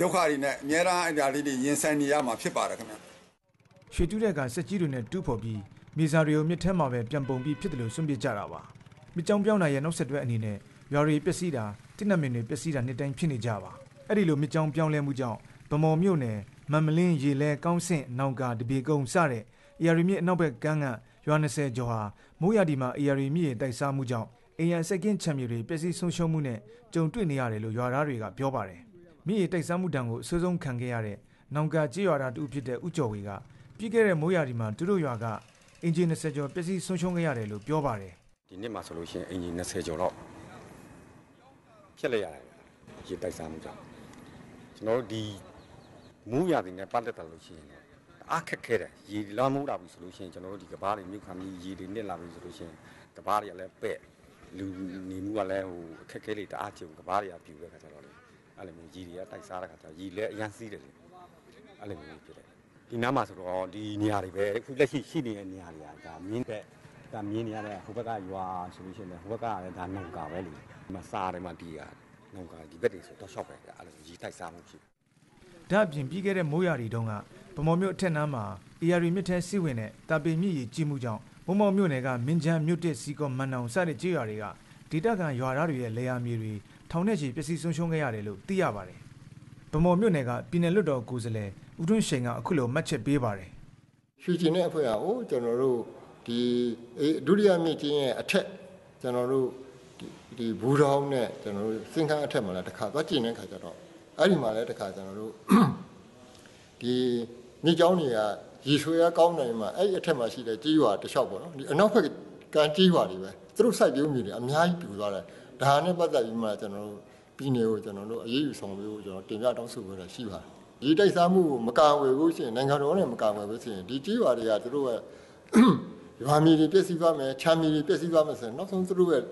ဒုက္ခတွေနဲ့အများအားအတားလေးတွေရင်ဆိုင်နေရမှာဖြစ်ပါတယ်ခင်ဗျရွှေတူးတဲ့ကစက်ကြီးတွေနဲ့တူးဖော်ပြီးမြေစာတွေကိုမြစ်ထဲမှာပဲပြန်ပုံပြီးဖြစ်တယ်လို့ဆွန့်ပစ်ကြတာပါမြစ်ကြောင်ပြောင်းတာရဲ့နောက်ဆက်တွဲအနေနဲ့ရွာတွေပျက်စီးတာတိနက်မင်တွေပျက်စီးတာနှစ်တိုင်းဖြစ်နေကြပါအဲ့ဒီလိုမြစ်ကြောင်ပြောင်းလဲမှုကြောင့်ဗမော်မြို့နယ်မမ်မလင်းရေလဲကောင်းဆင့်နောင်ကာတပြေကုန်းစတဲ့ AR မြစ်အနောက်ဘက်ကမ်းကရွာ20ကျော်ဟာမိုးရဒီမှာ AR မြစ်ရဲ့တိုက်စားမှုကြောင့်အိမ်ရန်စက်ကင်းချံမြေတွေပျက်စီးဆုံးရှုံးမှုနဲ့ကြုံတွေ့နေရတယ်လို့ရွာသားတွေကပြောပါတယ်မြစ်ရဲ့တိုက်စားမှုတံကိုအဆိုးဆုံးခံခဲ့ရတဲ့နောင်ကာကြေးရွာသားတူဖြစ်တဲ့ဥကျော်ဝေကပြီးခဲ့တဲ့မိုးရဒီမှာသူတို့ရွာကအင်ဂျင်20ကျော်ပျက်စီးဆုံးရှုံးခဲ့ရတယ်လို့ပြောပါတယ်ဒီနှစ်မှာဆိုလို့ရှိရင်အင်ဂျင်20ကျော်တော့ဖြစ်လိုက်ရတယ်ရေတိုက်စားမှုကြောင့်ကျွန်တော်တို့ဒီ မူးရသည်နဲ့ပတ်သက်တယ်လို့ရှိရင်အားခက်ခဲတယ်ရေလောင်းမှုတာပြီဆိုလို့ရှိရင်ကျွန်တော်တို့ဒီကဘားတွေမြုပ်ခံပြီးရေတွေနစ်လာပြီဆိုလို့ရှိရင်ကဘားတွေကလည်းပဲ့လူနေမှုကလည်းဟိုအခက်ခဲတွေတအားကြုံကဘားတွေကပြူတဲ့ခါကျတော့လေအဲ့လိုမျိုးရေတွေကတိုက်စားတဲ့ခါကျတော့ရေလည်းအရန်စီးတယ်လေအဲ့လိုမျိုးဖြစ်တယ်ဒီနားမှာဆိုတော့ဒီနေရာတွေပဲအခုလက်ရှိရှိနေတဲ့နေရာတွေကဒါမြင်းတဲ့ဒါမြင်းနေရတဲ့ဟိုဘက်ကရွာဆိုလို့ရှိရင်ဟိုဘက်ကလည်းဒါနောင်ကာပဲလေဒီမှာစားတယ်မှာဒီကနောင်ကာဒီဘက်တွေဆိုတော့ရှော့ပဲအဲ့လိုရေတိုက်စားမှုဖြစ် ဒါအပြင်ပြီးခဲ့တဲ့မိုးရာတွေတုန်းကဗမော်မြို့အထက်နားမှာ AR မြစ်ထဲစီးဝင်တဲ့တာပင်မြစ်ရေကြီးမှုကြောင့်မုံမော်မြို့နယ်ကမင်းချမ်းမြို့တစ်စီကောမန်နောင်စတဲ့ကြေးရွာတွေကဒေသခံရွာသားတွေရဲ့လေယာမြေတွေထောင်ထဲချီပျက်စီးဆုံးရှုံးခဲ့ရတယ်လို့သိရပါတယ်။ဗမော်မြို့နယ်ကပြည်နယ်လွတ်တော်ကိုယ်စားလှယ်ဦးထွန်းရှိန်ကအခုလိုမှတ်ချက်ပေးပါတယ်။ရွှေကျင်တဲ့အဖွဲ့ကဟိုကျွန်တော်တို့ဒီဒုတိယမြစ်ချင်းရဲ့အထက်ကျွန်တော်တို့ဒီဘူတောင်းနဲ့ကျွန်တော်တို့စင်ခန်းအထက်မှာလည်းတစ်ခါသွားကျင်တဲ့ခါကျတော့ အဲ့ဒီမှာလည်းတစ်ခါကျွန်တော်တို့ဒီမြေကျောင်းတွေကရေဆွေရကောင်းနိုင်မှာအဲ့ဒီအထက်မှာရှိတဲ့ကြီးရွာတစ်လျှောက်ပေါ့နော်ဒီအနောက်ဘက်ကကန်ကြီးရွာတွေပဲသူတို့စိုက်ပျိုးမြေတွေအများကြီးပြူသွားတယ်ဒါနဲ့ပတ်သက်ပြီးမှကျွန်တော်တို့ပြည်နယ်ကိုကျွန်တော်တို့အရေးယူဆောင်ပေးဖို့ကျွန်တော်တင်ပြတောင်းဆိုခဲ့တာရှိပါတယ်ဒီတိုက်စားမှုကိုမကာဝယ်ဘူးရှင်နိုင်ငံတော်နဲ့မကာဝယ်ဘူးရှင်ဒီကြီးရွာတွေကသူတို့ရဲ့ရွာမြေတွေပြည့်စည်သွားမယ်ချမ်းမြေတွေပြည့်စည်သွားမယ်ဆိုရင်နောက်ဆုံးသူတို့ရဲ့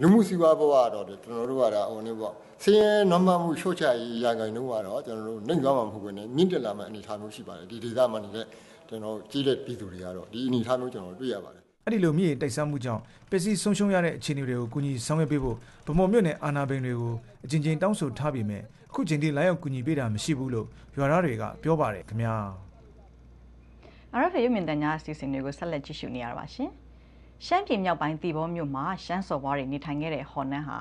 လူမှုစီးပွားဘဝတော့ကျွန်တော်တို့ကတော့ဟိုနေပေါ့ဆင်းရဲနွမ်းမမှုရှုတ်ချရေးရာဂိုင်နှုန်းကတော့ကျွန်တော်တို့နှိမ့်သွားမှာမဟုတ်ဘဲနဲ့မြင့်တက်လာမယ့်အနေအထားမျိုးရှိပါတယ်ဒီဒေသမှာနေတဲ့ကျွန်တော်ကြီးတဲ့ပြည်သူတွေကတော့ဒီအနေအထားမျိုးကျွန်တော်တွေ့ရပါတယ်အဲ့ဒီလိုမြေတိုက်စားမှုကြောင့်ပစ္စည်းဆုံးရှုံးရတဲ့အခြေအနေတွေကိုကူညီဆောင်ရွက်ပေးဖို့ဗမော်မြို့နယ်အာဏာပိုင်တွေကိုအကြင်ကြင်တောင်းဆိုထားပေမဲ့အခုချိန်ထိလာရောက်ကူညီပေးတာမရှိဘူးလို့ရွာသားတွေကပြောပါတယ်ခင်ဗျာအရဖရုပ်မြင်တညာအစီအစဉ်တွေကိုဆက်လက်ကြည့်ရှုနေရပါရှင် ရှမ်းပြည်မြောက်ပိုင်းတီဘောမြို့မှာရှမ်းစော်ဘွားတွေနေထိုင်ခဲ့တဲ့ဟော်နန်းဟာ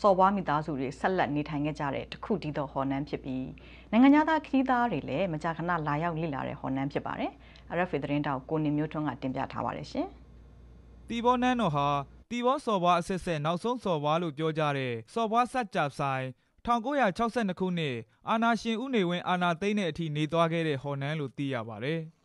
စော်ဘွားမိသားစုတွေဆက်လက်နေထိုင်ခဲ့ကြတဲ့တခုတည်းသောဟော်နန်းဖြစ်ပြီးနိုင်ငံသားခရီးသားတွေလည်းမကြာခဏလာရောက်လေ့လာတဲ့ဟော်နန်းဖြစ်ပါတယ်။ RFA သတင်းတောက်ကိုနေမျိုးထွန်းကတင်ပြထားပါတယ်ရှင်။တီဘောနန်းတော်ဟာတီဘောစော်ဘွားအဆက်ဆက်နောက်ဆုံးစော်ဘွားလို့ပြောကြတဲ့စော်ဘွားဆက်ကြဆိုင်1962ခုနှစ်အာနာရှင်ဦးနေဝင်းအာနာသိမ့်တဲ့အထိနေသွားခဲ့တဲ့ဟော်နန်းလို့သိရပါတယ်။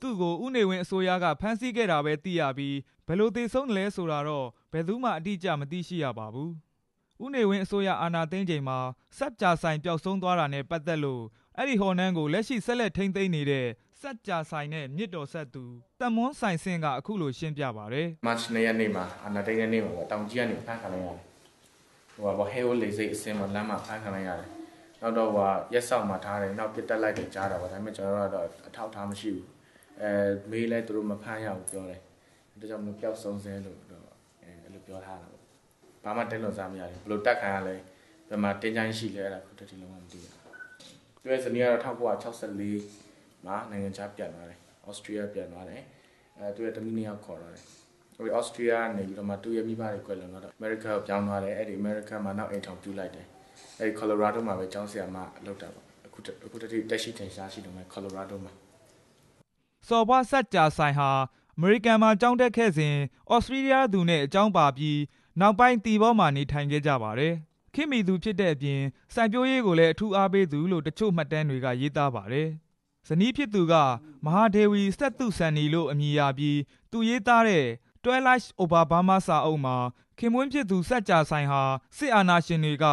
သူ့ကိုဥနေဝင်းအစိုးရက ဖမ်းဆီးခဲ့တာပဲသိရပြီး ဘယ်လိုသေဆုံးလဲဆိုတာတော့ ဘယ်သူမှ အတိအကျ မသိရှိရပါဘူး။ဥနေဝင်းအစိုးရ အာဏာသိမ်းချိန်မှာစက်ကြာဆိုင် ပျောက်ဆုံးသွားတာနဲ့ ပတ်သက်လို့ အဲ့ဒီဟော်နန်းကို လက်ရှိ ဆက်လက်ထိန်းသိမ်းနေတဲ့စက်ကြာဆိုင်နဲ့ မြစ်တော်ဆက်သူတမွန်းဆိုင်စင်က အခုလိုရှင်းပြပါဗျ။မတ်နေ့ရက်နေ့မှာ အာဏာသိမ်းတဲ့နေ့မှာတောင်ကြီးကနေဖမ်းခံလိုက်ရတယ်။ဟိုကဟဲဝလေစိတ်အစင်းမှာလမ်းမှာဖမ်းခံလိုက်ရတယ်။နောက်တော့ဟိုရက်ဆောက်မှာထားတယ် နောက်ပြစ်တက်လိုက်တယ် ကြားတာပါဒါပေမဲ့ကျွန်တော်တို့ကတော့ အထောက်ထားမရှိဘူး အဲမေးလဲသူတို့မဖမ်းရဘူးပြောတယ်ဒါကြောင့်မလို့ပျောက်ဆုံးစဲလို့တော့အဲအဲ့လိုပြောထားတာပေါ့ဘာမှတင်းလို့စားမရတယ်ဘယ်လိုတက်ခံရလဲဘယ်မှာတင်းချိုင်းရှိလဲအဲ့ဒါခုတည်းလုံးဝမသိရသူရဲ့ဇနီးကတော့1964မှာနိုင်ငံခြားပြန်သွားတယ်ဩစတြေးလျပြန်သွားတယ်အဲသူရဲ့တမီးနှစ်ယောက်ခေါ်တော့တယ်ဟိုဩစတြေးလျနေပြီးတော့မှသူ့ရဲ့မိဘတွေကွယ်လွန်တော့အမေရိကကိုပြောင်းသွားတယ်အဲ့ဒီအမေရိကမှာနောက်အိမ်ထောင်ပြုလိုက်တယ်အဲ့ဒီကော်လိုရာဒိုမှာပဲကျောင်းဆရာမလုပ်တာပေါ့အခုအခုတည်းတက်ရှိတင်ရှားရှိတော့မယ်ကော်လိုရာဒိုမှာ စော်ဘွားဆက်ကြာဆိုင်ဟာ အမေရိကန်မှာကျောင်းတက်ခဲ့စဉ် ဩစတြေးလျသူနဲ့အကြောင်းပါပြီး နောက်ပိုင်းတီဘောမှာနေထိုင်ခဲ့ကြပါတယ်။ခင်မီသူဖြစ်တဲ့အပြင် စိုက်ပျိုးရေးကိုလည်း အထူးအားပေးသူလို့ တချို့မှတ်တမ်းတွေက ရေးသားပါတယ်။ဇနီးဖြစ်သူက မဟာဒေဝီ စက်သူဆန်နီလို့ အမည်ရပြီး သူရေးသားတဲ့ Twilight Over Burma စာအုပ်မှာ ခင်မွန်းဖြစ်သူစက်ကြာဆိုင်ဟာ စစ်အာဏာရှင်တွေက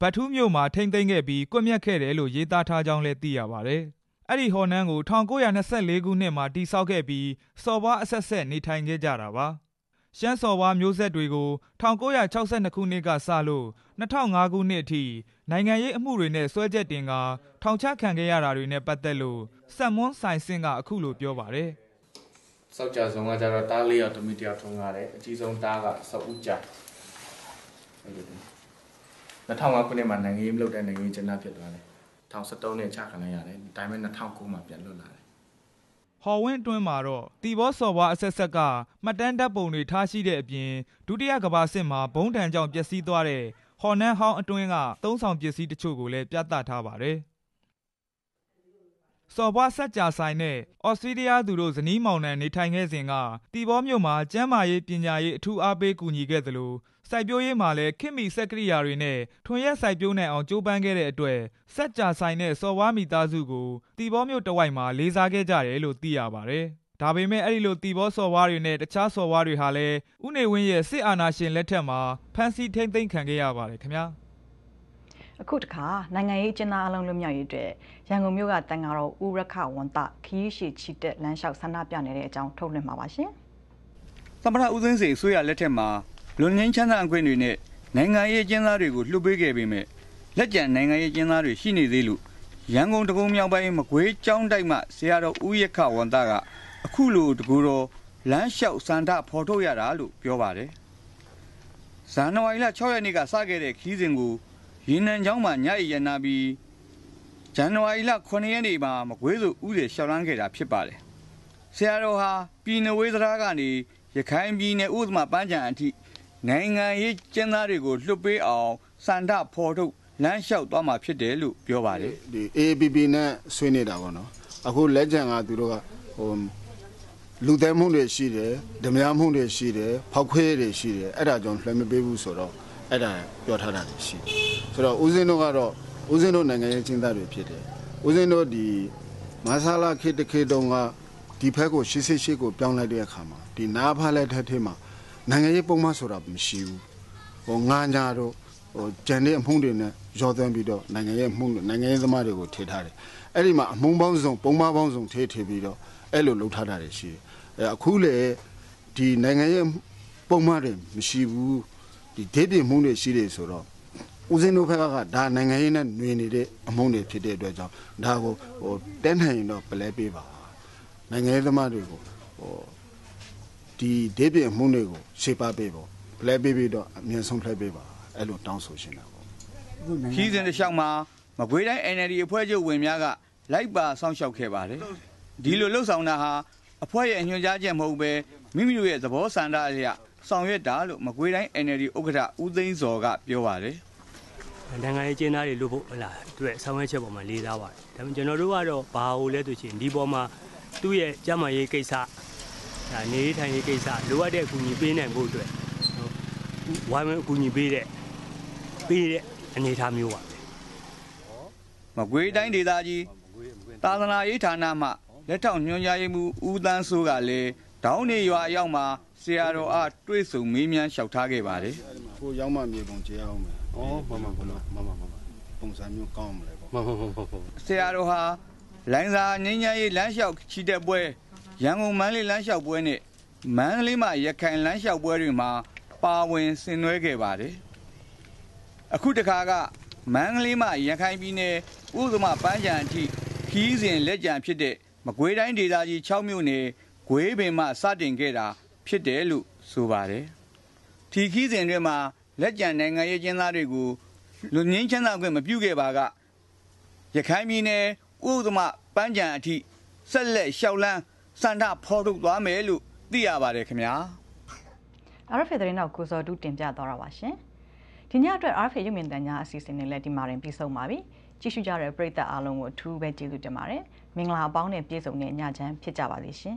ဗတ်ထူးမြို့မှာ ထိမ့်သိမ်းခဲ့ပြီး ကွပ်မျက်ခဲ့တယ်လို့ ရေးသားထားကြောင်းလည်း သိရပါတယ်။ အဲ့ဒီဟော်နန်းကို 1924 ခုနှစ်မှာ တည်ဆောက်ခဲ့ပြီး စော်ဘွားအဆက်ဆက် နေထိုင်ခဲ့ကြတာပါ ရှမ်းစော်ဘွားမျိုးဆက်တွေကို 1962 ခုနှစ်ကစလို့2005ခုနှစ်အထိ နိုင်ငံရေးအမှုတွေနဲ့ဆွဲချက်တင်ကထောင်ချခံခဲ့ရတာတွေနဲ့ ပတ်သက်လို့စက်မွန်းဆိုင်စင်က အခုလိုပြောပါတယ်စောက်ကြဆုံးကကြတော့တားလေးယောက်တမီတယောက်ထုံးရတယ် အကြီးဆုံးတားက စောက်ဦးကြ2005ခုနှစ်မှာ နိုင်ငံရေးမလုပ်တဲ့ နိုင်ငံရေးကျဏ္ဍဖြစ်သွားတယ် 2017နဲ့ချခံလိုက်ရတယ်ဒါပေမဲ့2009မှာပြန်လွတ်လာတယ်ဟော်ဝင်းအတွင်းမှာတော့တီဘောစော်ဘွားအဆက်ဆက်ကမှတ်တမ်းတပ်ပုံတွေထားရှိတဲ့အပြင်ဒုတိယကမ္ဘာစစ်မှာဘုံတံကြောင့်ပျက်စီးသွားတဲ့ဟော်နန်းဟောင်းအတွင်းကသုံးဆောင်ပစ္စည်းတချို့ကိုလည်းပြသထားပါတယ် စော်ဘွားဆက်ကြာဆိုင်နဲ့ဩစတြေးလျသူတို့ဇနီးမောင်နှံနေထိုင်ခဲ့စဉ်ကတီဘောမြို့မှာကျမ်းမာရေးပညာရေးအထူးအားပေးကူညီခဲ့သလိုစိုက်ပျိုးရေးမှာလည်းခင်မီစက်ကရိယာတွေနဲ့ထွန်ရက်စိုက်ပျိုးနိုင်အောင်ကြိုးပမ်းခဲ့တဲ့အတွက်စက်ကြာဆိုင်နဲ့စော်ဝါမိသားစုကိုတီဘောမြို့တဝိုက်မှာလေးစားခဲ့ကြတယ်လို့သိရပါတယ်။ဒါပေမဲ့အဲ့ဒီလိုတီဘောစော်ဝါတွေနဲ့တခြားစော်ဝါတွေဟာလည်းဥနေဝင်းရဲ့စစ်အာဏာရှင်လက်ထက်မှာဖမ်းဆီးထိမ့်သိမ်းခံခဲ့ရပါတယ်ခင်ဗျာ။ အခုတခါနိုင်ငံရေးကျင်းသားအလုံးလွတ်မြောက်ရေးအတွက်ရန်ကုန်မြို့ကတန်ဃာတော်ဦးရခဝန်တခီးရှိချီတက်လမ်းလျှောက်ဆန္ဒပြနေတဲ့အကြောင်းထုတ်လွှင့်မှာပါရှင်။သမ္မတဦးသိန်းစိန်အစိုးရလက်ထက်မှာလွန်ငင်းချမ်းသာအခွင့်တွေနဲ့နိုင်ငံရေးကျင်းသားတွေကိုလှုပ်ပေးခဲ့ပေမဲ့လက်ကျန်နိုင်ငံရေးကျင်းသားတွေရှိနေသေးလို့ရန်ကုန်တကုံမြောက်ပိုင်းမကွေးကျောင်းတိုက်မှဆရာတော်ဦးရခဝန်သားကအခုလိုတကူတော်လမ်းလျှောက်စန္ဒဖော်ထုတ်ရတာလို့ပြောပါတယ်။ဇန်နဝါရီလ6ရက်နေ့ကစခဲ့တဲ့ခီးစဉ်ကို ရေနံချောင်းမှာညအိရနာပြီးဇန်နဝါရီလ9ရက်နေ့မှာမကွေးစုဥတွေရှောက်လန်းခဲ့တာဖြစ်ပါတယ်။ဆရာတော်ဟာပြည်နဝေးသရာကနေရခိုင်ပြည်နယ်ဥဒ္ဓမပန်းချံအထိနိုင်ငံရေးကျင်းသားတွေကိုလွှတ်ပေးအောင်စန္ဒဖော်ထုတ်လမ်းလျှောက်သွားမှာဖြစ်တယ်လို့ပြောပါတယ်ဒီ AAPP နဲ့ဆွေးနေတာပေါ့နော်အခုလက်ကျန်ကသူတို့ကဟိုလူသဲမှုတွေရှိတယ်ဓမြမှုတွေရှိတယ်ဖောက်ခွေးတွေရှိတယ်အဲ့ဒါကြောင့်လွှဲမပေးဘူးဆိုတော့ အဲ့ဒါပြောထားတာရှိတယ်ဆိုတော့ဦးစင်းတို့ကတော့ဦးစင်းတို့နိုင်ငံရေးကျင်းသားတွေဖြစ်တယ်ဦးစင်းတို့ဒီမဆာလာခေတခေတုံးကဒီဖက်ကိုရှေ့ရှေ့ကိုပြောင်းလိုက်တဲ့အခါမှာဒီနားဖားလက်ထက်ထဲမှာနိုင်ငံရေးပုံမှန်ဆိုတာမရှိဘူးဟိုငားညာတို့ဟိုကြံတဲ့အမှုတွေနဲ့ရောသွင်းပြီးတော့နိုင်ငံရေးမှုနိုင်ငံရေးသမားတွေကိုထည့်ထားတယ်အဲ့ဒီမှာအမှုပေါင်းစုံပုံမှန်ပေါင်းစုံထည့်ထည့်ပြီးတော့အဲ့လိုလုပ်ထားတာတွေရှိတယ်အဲအခုလေဒီနိုင်ငံရေးပုံမှန်တွေမရှိဘူး ဒီဒေးပြမှုတွေရှိတယ်ဆိုတော့ဦးစင်းတို့ဘက်ကဒါနိုင်ငံရေးနဲ့နှွေနေတဲ့အမုန်းတွေဖြစ်တဲ့အတွက်ကြောင့်ဒါကိုဟိုတဲနိုင်ရင်တော့ပလဲပေးပါနိုင်ငံရေးသမားတွေကိုဟိုဒီဒေးပြမှုတွေကိုရှေ့ပါပေးပေါ့ပလဲပေးပြီးတော့အမြင်ဆုံးလှည့်ပေးပါအဲ့လိုတောင်းဆိုရှင်တာပေါ့ခီးစဉ်တစ်လျှောက်မှာမကွေးတိုင်း NLD အဖွဲ့ချုပ်ဝင်များကလိုက်ပါစောင့်ရှောက်ခဲ့ပါတယ်ဒီလိုလှုပ်ဆောင်တာဟာအဖွဲ့ရဲ့ညွှန်ကြားချက်မဟုတ်ပဲမိမိတို့ရဲ့သဘောဆန္ဒအရ ဆောင်ရွက်တာလို့မကွေးတိုင်း NLD ဥက္ကဋ္ဌဦးသိန်းစော်ကပြောပါတယ်နိုင်ငံရေးကျင်းသားတွေလို့ဖို့ဟလာအတွက်ဆောင်ရွက်ချက်ပေါ်မှာလေးစားပါတယ်ဒါပေမဲ့ကျွန်တော်တို့ကတော့ဘာလို့လဲဆိုချင်ဒီပေါ်မှာသူ့ရဲ့ကြမ်းမာရေးကိစ္စဒါနေထိုင်ရေးကိစ္စလိုအပ်တဲ့အကူအညီပေးနိုင်ဖို့အတွက်ဝိုင်းဝန်းအကူအညီပေးတဲ့ပေးတဲ့အနေအထားမျိုးပါမကွေးတိုင်းဒေသကြီးသာသနာရေးဌာနမှလက်ထောက်ညွှန်ကြားရေးမှူးဦးတန်းစိုးကလည်းဒေါင်းနေရွာအရောက်မှာ ဆရာတော်အားတွေ့ဆုံမေးမြန်းလျှောက်ထားခဲ့ပါတယ်။ကိုရောက်မှမြေပုံကျဲအောင်မယ်။ဩမမမမမမပုံစံမျိုးကောင်းမလဲပေါ့။မမမမဆရာတော်ဟာလိုင်းစာငင်းညာရေးလမ်းလျှောက်ချီတက်ပွဲရန်ကုန်မန္တလေးလမ်းလျှောက်ပွဲနဲ့မန္တလေးမှာရခိုင်လမ်းလျှောက်ပွဲတွေမှာပါဝင်ဆင်နွှဲခဲ့ပါတယ်အခုတခါကမန္တလေးမှာရခိုင်ပြည်နယ်ဥသမပန်းချံအထိခီးစဉ်လက်ကြံဖြစ်တဲ့မကွေးတိုင်းဒေသကြီး6မြို့နယ်ဂွေးပင်မှစတင်ခဲ့တာ ဖြစ်တယ်လို့ဆိုပါတယ်ထီခီးစဉ်တွေမှာလက်ကြံနိုင်ငံရေးကျင်းသားတွေကိုလူငင်းချမ်းသာခွင့်မပြုခဲ့ပါကရခိုင်ပြည်နယ်ဥသမပန်းချံအထိဆက်လက်ရှောက်လန်းစန္ဒဖော်ထုတ်သွားမယ်လို့သိရပါတယ်ခင်ဗျာ RFA သတင်းတော့ကိုစောတူတင်ပြသွားတာပါရှင်ဒီညအတွက် RFA ရုပ်မြင်သံကြားအစီအစဉ်နဲ့လည်းဒီမှာတင်ပြီးဆုံးပါပြီကြည့်ရှုကြတဲ့ပရိသတ်အားလုံးကိုအထူးပဲကျေးဇူးတင်ပါတယ်မင်္ဂလာအပေါင်းနဲ့ပြည့်စုံတဲ့ညချမ်းဖြစ်ကြပါစေရှင်